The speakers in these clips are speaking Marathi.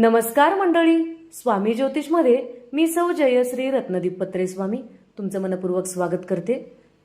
नमस्कार मंडळी. स्वामी ज्योतिषमध्ये मी सौ जयश्री रत्नदीप पत्रे स्वामी तुमचं मनपूर्वक स्वागत करते.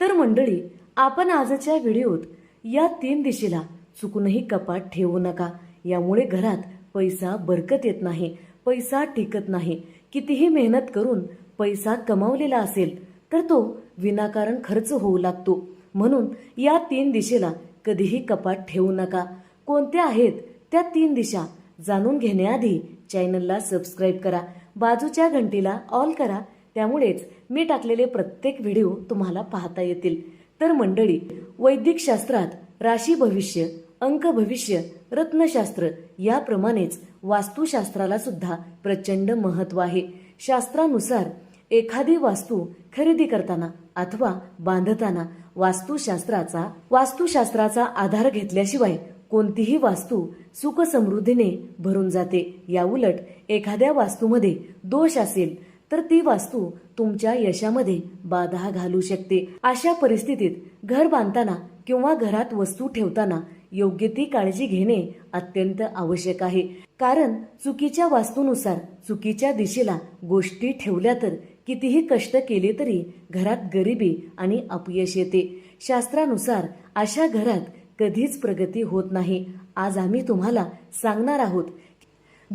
तर मंडळी आपण आजच्या व्हिडिओत या तीन दिशेला चुकूनही कपाट ठेवू नका. यामुळे घरात पैसा बरकत येत नाही पैसा टिकत नाही. कितीही मेहनत करून पैसा कमावलेला असेल तर तो विनाकारण खर्च होऊ लागतो. म्हणून या तीन दिशेला कधीही कपाट ठेवू नका. कोणत्या आहेत त्या तीन दिशा? जाणून घेण्याआधी चॅनलला सबस्क्राईब करा बाजूच्या घंटीला ऑल करा त्यामुळेच मी टाकलेले प्रत्येक व्हिडिओ तुम्हाला पाहता येतील. तर मंडळी वैदिक शास्त्रात राशी भविष्य अंक भविष्य रत्नशास्त्र याप्रमाणेच वास्तुशास्त्राला सुद्धा प्रचंड महत्त्व आहे. शास्त्रानुसार एखादी वास्तू खरेदी करताना अथवा बांधताना वास्तुशास्त्राचा वास्तुशास्त्राचा आधार घेतल्याशिवाय कोणतीही वास्तू सुखसमृद्धीने भरून जाते. याउलट एखाद्या वास्तूमध्ये दोष असेल तर ती वास्तू तुमच्या यशामध्ये बाधा घालू शकते. अशा परिस्थितीत घर बांधताना किंवा घरात वस्तू ठेवताना योग्य ती काळजी घेणे अत्यंत आवश्यक आहे. कारण चुकीच्या वास्तूनुसार चुकीच्या दिशेला गोष्टी ठेवल्या तर कितीही कष्ट केले तरी घरात गरिबी आणि अपयश येते. शास्त्रानुसार अशा घरात कधीच प्रगती होत नाही. आज आम्ही तुम्हाला सांगणार आहोत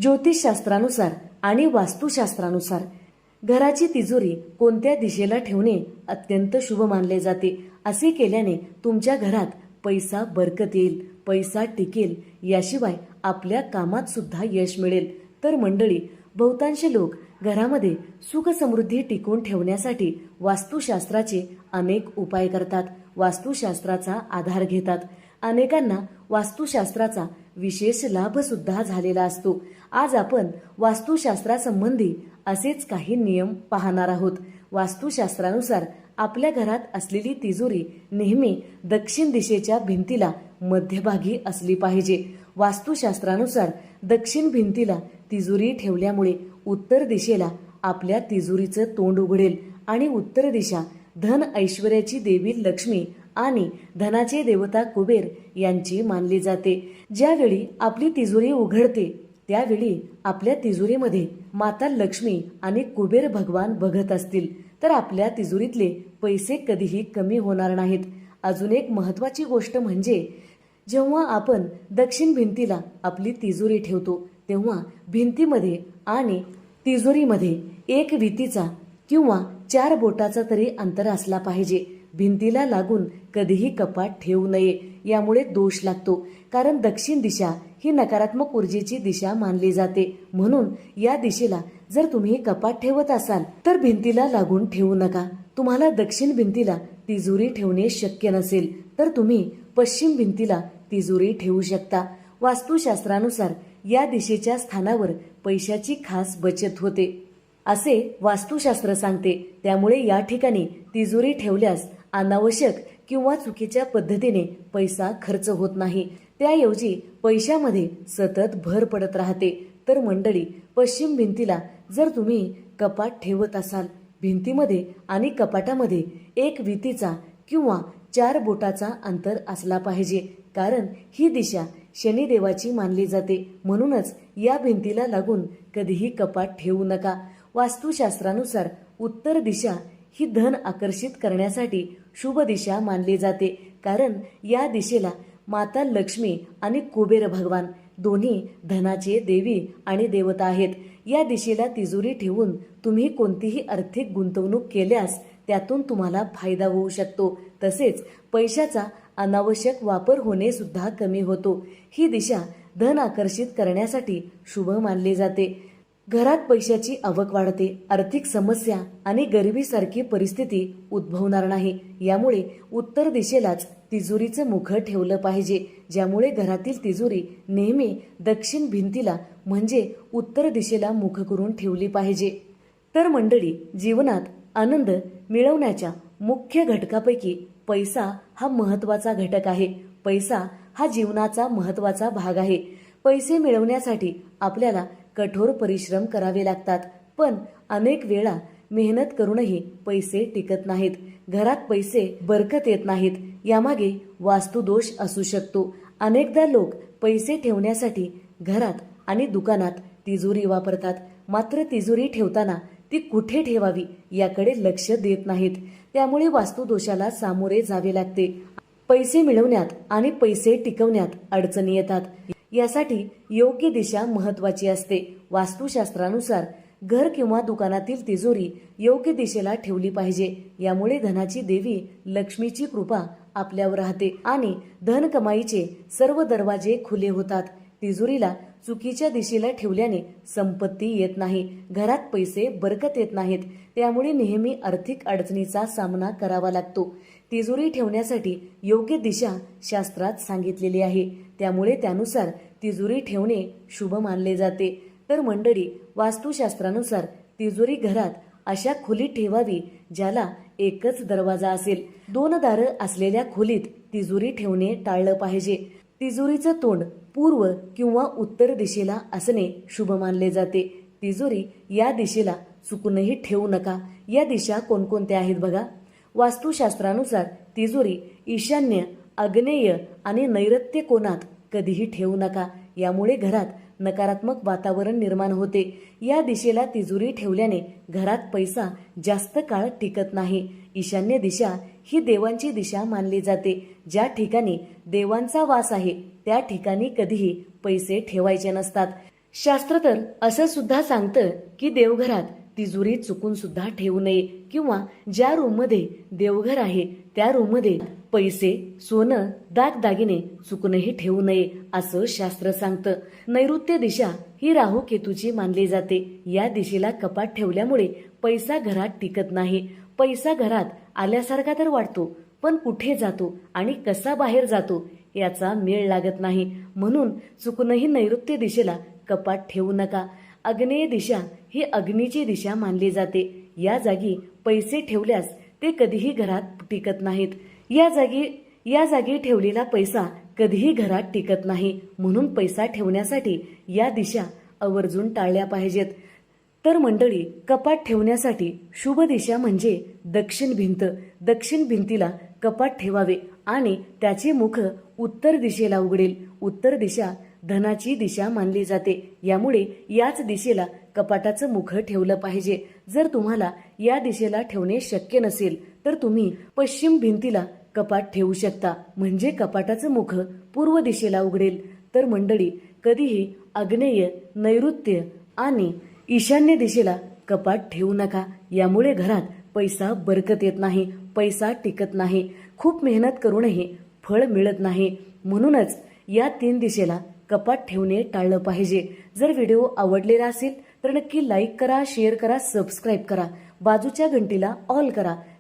ज्योतिषशास्त्रानुसार आणि वास्तुशास्त्रानुसार घराची तिजोरी कोणत्या दिशेला ठेवणे अत्यंत शुभ मानले जाते. असे केल्याने तुमच्या घरात पैसा बरकत येईल पैसा टिकेल याशिवाय आपल्या कामात सुद्धा यश मिळेल. तर मंडळी बहुतांश लोक घरामध्ये सुखसमृद्धी टिकून ठेवण्यासाठी वास्तुशास्त्राचे अनेक उपाय करतात. वास्तुशास्त्राचा आधार घेतात. अनेकांना वास्तुशास्त्राचा विशेष लाभ सुद्धा झालेला असतो. आज आपण वास्तुशास्त्रासंबंधी असेच काही नियम पाहणार आहोत. वास्तुशास्त्रानुसार आपल्या घरात असलेली तिजोरी नेहमी दक्षिण दिशेच्या भिंतीला मध्यभागी असली पाहिजे. वास्तुशास्त्रानुसार दक्षिण भिंतीला तिजोरी ठेवल्यामुळे उत्तर दिशेला आपल्या तिजोरीचं तोंड उघडेल आणि उत्तर दिशा धन ऐश्वर्याची देवी लक्ष्मी आणि धनाचे देवता कुबेर यांची मानली जाते. ज्यावेळी आपली तिजोरी उघडते त्यावेळी आपल्या तिजोरीमध्ये माता लक्ष्मी आणि कुबेर भगवान बघत असतील तर आपल्या तिजोरीतले पैसे कधीही कमी होणार नाहीत. अजून एक महत्वाची गोष्ट म्हणजे जेव्हा आपण दक्षिण भिंतीला आपली तिजोरी ठेवतो तेव्हा भिंतीमध्ये आणि तिजोरीमध्ये एक वितीचा किंवा चार बोटाचा तरी अंतर असला पाहिजे. भिंतीला लागून कधीही कपाट ठेवू नये यामुळे दोष लागतो. कारण दक्षिण दिशा ही नकारात्मक ऊर्जेची दिशा मानली जाते. म्हणून या दिशेला जर तुम्ही कपाट ठेवत असाल तर भिंतीला लागून ठेवू नका. तुम्हाला दक्षिण भिंतीला तिजोरी ठेवणे शक्य नसेल तर तुम्ही पश्चिम भिंतीला तिजोरी ठेवू शकता. वास्तुशास्त्रानुसार या दिशेच्या स्थानावर पैशाची खास बचत होते. असे वास्तुशास्त्र सांगते. त्यामुळे या ठिकाणी तिजोरी ठेवल्यास अनावश्यक किंवा चुकीच्या पद्धतीने पैसा खर्च होत नाही. त्याऐवजी पैशामध्ये सतत भर पडत राहते. तर मंडळी पश्चिम भिंतीला जर तुम्ही कपाट ठेवत असाल भिंतीमध्ये आणि कपाटामध्ये एक वितीचा किंवा चार बोटाचा अंतर असला पाहिजे. कारण ही दिशा शनिदेवाची मानली जाते. म्हणूनच या भिंतीला लागून कधीही कपाट ठेवू नका. वास्तुशास्त्रानुसार उत्तर दिशा ही धन आकर्षित करण्यासाठी शुभ दिशा मानली जाते. कारण या दिशेला माता लक्ष्मी आणि कुबेर भगवान दोन्ही धनाचे देवी आणि देवता आहेत. या दिशेला तिजोरी ठेवून तुम्ही कोणतीही आर्थिक गुंतवणूक केल्यास त्यातून तुम्हाला फायदा होऊ शकतो. तसेच पैशाचा अनावश्यक वापर होणे सुद्धा कमी होतो. ही दिशा धन आकर्षित करण्यासाठी शुभ मानली जाते. घरात पैशाची आवक वाढते आर्थिक समस्या आणि गरिबीसारखी परिस्थिती उद्भवणार नाही. यामुळे उत्तर दिशेलाच तिजोरीचं मुख ठेवलं पाहिजे ज्यामुळे घरातील तिजोरी नेहमी दक्षिण भिंतीला म्हणजे उत्तर दिशेला मुख करून ठेवली पाहिजे. तर मंडळी जीवनात आनंद मिळवण्याच्या मुख्य घटकापैकी पैसा हा महत्त्वाचा घटक आहे. पैसा हा जीवनाचा महत्त्वाचा भाग आहे. पैसे मिळवण्यासाठी आपल्याला कठोर परिश्रम करावे लागतात. पण अनेक वेळा मेहनत करूनही पैसे टिकत नाहीत. घरात पैसे बरकत येत नाहीत. यामागे वास्तुदोष असू शकतो. अनेकदा लोक पैसे ठेवण्यासाठी घरात आणि दुकानात तिजोरी वापरतात. मात्र तिजोरी ठेवताना ती कुठे ठेवावी याकडे लक्ष देत नाहीत. त्यामुळे वास्तुदोषाला सामोरे जावे लागते. पैसे मिळवण्यात आणि पैसे टिकवण्यात अडचणी येतात. यासाठी योग्य दिशा महत्वाची असते. वास्तुशास्त्रानुसार घर किंवा दुकानातील तिजोरी योग्य दिशेला ठेवली पाहिजे. यामुळे धनाची देवी लक्ष्मीची कृपा आपल्यावर राहते आणि धन कमाईचे सर्व दरवाजे खुले होतात. तिजोरीला चुकीच्या दिशेला ठेवल्याने संपत्ती येत नाही घरात पैसे बरकत येत नाहीत. त्यामुळे नेहमी आर्थिक अडचणीचा सामना करावा लागतो. तिजोरी ठेवण्यासाठी योग्य दिशा शास्त्रात सांगितलेली आहे. त्यामुळे त्यानुसार तिजोरी ठेवणे शुभ मानले जाते. तर मंडळी वास्तुशास्त्रानुसार तिजोरी घरात अशा खोलीत ठेवावी ज्याला एकच दरवाजा असेल. दोन दारं असलेल्या खोलीत तिजोरी ठेवणे टाळलं पाहिजे. तिजोरीचं तोंड पूर्व किंवा उत्तर दिशेला असणे शुभ मानले जाते. तिजोरी या दिशेला चुकूनही ठेवू नका. या दिशा कोणकोणत्या आहेत बघा. वास्तुशास्त्रानुसार तिजोरी ईशान्य आग्नेय आणि नैऋत्य कोणात कधीही ठेवू नका. यामुळे घरात नकारात्मक वातावरण निर्माण होते. या दिशेला तिजोरी ठेवल्याने घरात पैसा जास्त काळ टिकत नाही. ईशान्य दिशा ही देवांची दिशा मानली जाते. ज्या ठिकाणी देवांचा वास आहे त्या ठिकाणी कधीही पैसे ठेवायचे नसतात. शास्त्र तर असं सुद्धा सांगतं की देवघरात तिजोरी चुकून सुद्धा ठेवू नये किंवा ज्या रूममध्ये देवघर आहे त्या रूममध्ये पैसे सोनं दागदागिने चुकूनही ठेवू नये असं शास्त्र सांगतं. नैऋत्य दिशा ही राहू केतूची मानली जाते. या दिशेला कपाट ठेवल्यामुळे पैसा घरात टिकत नाही. पैसा घरात आल्यासारखा तर वाटतो पण कुठे जातो आणि कसा बाहेर जातो याचा मेळ लागत नाही. म्हणून चुकूनही नैऋत्य दिशेला कपाट ठेवू नका. अग्नेय दिशा ही अग्नीची दिशा मानली जाते. या जागी पैसे ठेवल्यास ते कधीही घरात टिकत नाहीत. या जागी या जागी ठेवलेला पैसा कधीही घरात टिकत नाही. म्हणून पैसा ठेवण्यासाठी या दिशा आवर्जून टाळल्या पाहिजेत. तर मंडळी कपाट ठेवण्यासाठी शुभ दिशा म्हणजे दक्षिण भिंत. दक्षिण भिंतीला कपाट ठेवावे आणि त्याचे मुख उत्तर दिशेला उघडेल. उत्तर दिशा धनाची दिशा मानली जाते. यामुळे याच दिशेला कपाटाचं मुख ठेवलं पाहिजे. जर तुम्हाला या दिशेला ठेवणे शक्य नसेल तर तुम्ही पश्चिम भिंतीला कपाट ठेवू शकता. म्हणजे कपाटाचं मुख पूर्व दिशेला उघडेल. तर मंडळी कधीही आग्नेय नैऋत्य आणि ईशान्य दिशेला कपाट ठेवू नका. यामुळे घरात पैसा बरकत येत नाही पैसा टिकत नाही. खूप मेहनत करूनही फळ मिळत नाही. म्हणूनच या तीन दिशेला कपाट ठेवणे टाळलं पाहिजे. जर व्हिडिओ आवडलेला असेल तर नक्की लाईक करा शेअर करा सबस्क्राईब करा. बाजूच्या घंटीला ऑल करा.